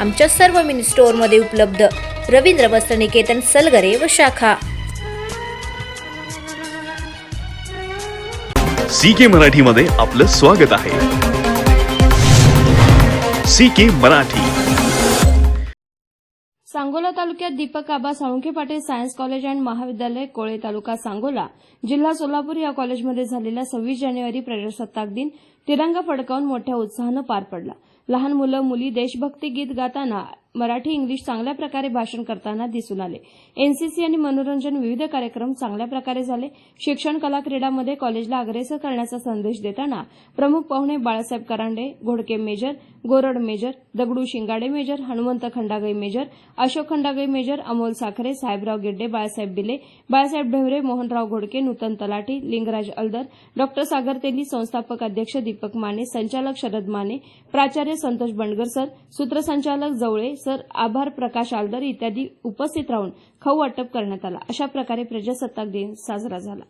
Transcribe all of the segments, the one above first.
आमच्या सर्व मिनी स्टोअरमध्ये उपलब्ध. रवींद्र वस्त्रनिकेतन सलगरे व शाखा. सी के मराठीमध्ये आपलं स्वागत आहे. सी के मराठी. सांगोला तालुक्यात Deepak Aba Salunkhe Patil science college and महाविद्यालय कोळे तालुका सांगोला जिल्हा सोलापूर या कॉलेजमध्ये झालेला सव्वीस जानेवारी प्रजासत्ताक दिन तिरंगा फडकावून मोठ्या उत्साहानं पार पडला. लहान मुलं मुली देशभक्ती गीत गाताना मराठी इंग्लिश चांगल्या प्रकारे भाषण करताना दिसून आले. एनसीसी आणि मनोरंजन विविध कार्यक्रम चांगल्या प्रकारे झाले. शिक्षण कला क्रीडामध्ये कॉलेजला अग्रेसर करण्याचा संदेश देताना प्रमुख पाहुणे Balasaheb Karande Ghodke major Gorad major Dagdu Shingade major Hanumant Khandagai major Ashok Khandagai major Amol Sakhare Sahebrao Gidde Balasaheb Bile Balasaheb Dhevare Mohanrao Ghodke नूतन तलाठी लिंगराज अलदर डॉक्टर सागर तेली संस्थापक अध्यक्ष दीपक माने संचालक शरद माने प्राचार्य संतोष बंडगर सर सूत्रसंचालक जवळे सर आभार प्रकाश आलदर इत्यादी उपस्थित राहून खाऊ वाटप करण्यात आला. अशा प्रकारे प्रजासत्ताक दिन साजरा झाला.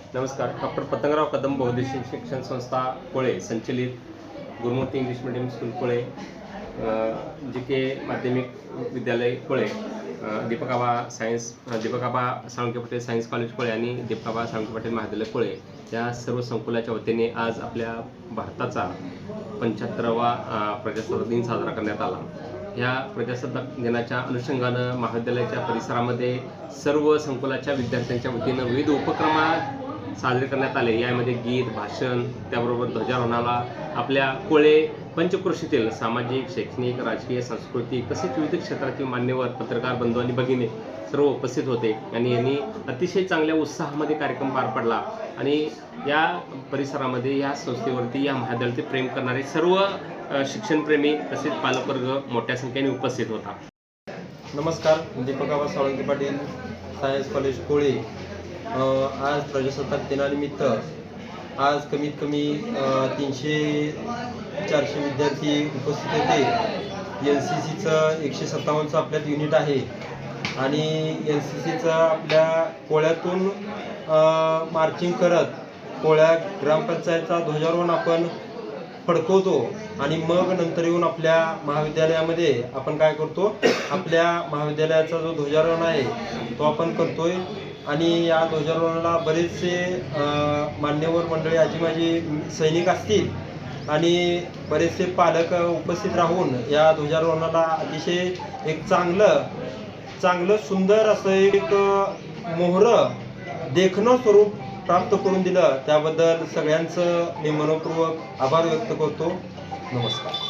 नमस्कार. डॉक्टर पतंगराव कदम बहुउद्देशीय शिक्षण संस्था कोळे संचलित Gurumurti English medium school Kole G K माध्यमिक विद्यालय Kole Deepakaba science Deepakaba Salunke Patel science college Kole आणि दीपकाबा साळुंके पटेल महाविद्यालय कोळे या सर्व संकुलाच्या वतीने आज आपल्या भारताचा पंच्याहत्तरावा प्रजासत्ताक दिन साजरा करण्यात आला. ह्या प्रजासत्ताक दिनाच्या अनुषंगानं महाविद्यालयाच्या परिसरामध्ये सर्व संकुलाच्या विद्यार्थ्यांच्या वतीनं विविध उपक्रमात साजरे करण्यात आले. यामध्ये गीत भाषण त्याबरोबर ध्वजारोहणाला आपल्या कोळे पंचक्रोशीतील सामाजिक शैक्षणिक राजकीय सांस्कृतिक तसेच विविध क्षेत्रातील मान्यवर पत्रकार बंधू आणि भगिनी सर्व उपस्थित होते आणि यांनी अतिशय चांगल्या उत्साहामध्ये कार्यक्रम पार पडला आणि या परिसरामध्ये या संस्थेवरती या महाविद्यालयातील प्रेम करणारे सर्व शिक्षणप्रेमी तसेच पालकवर्ग मोठ्या संख्येने उपस्थित होता. नमस्कार दीपकाबा साळुंके पाटील सायन्स कॉलेज कोळे. आज प्रजासत्ताक दिनानिमित्त आज कमीत कमी तीनशे चारशे विद्यार्थी उपस्थित होते. एन सी सीचं एकशे सत्तावन्नचं आपल्यात युनिट आहे. आणि एन सी सीचं आपल्या कोळ्यातून मार्चिंग करत कोळ्या ग्रामपंचायतचा ध्वजारोहण आपण फडकवतो आणि मग नंतर येऊन आपल्या महाविद्यालयामध्ये आपण काय करतो आपल्या महाविद्यालयाचा जो ध्वजारोहण आहे तो आपण करतोय. आणि या ध्वजारोहणाला बरेचसे मान्यवर मंडळी आजी माझी सैनिक असतील आणि बरेचसे पालक उपस्थित राहून या ध्वजारोहणाला अतिशय एक चांगलं चांगलं सुंदर असं एक मोहरं देखणं स्वरूप प्राप्त करून दिलं त्याबद्दल सगळ्यांचं मी मनपूर्वक आभार व्यक्त करतो. नमस्कार.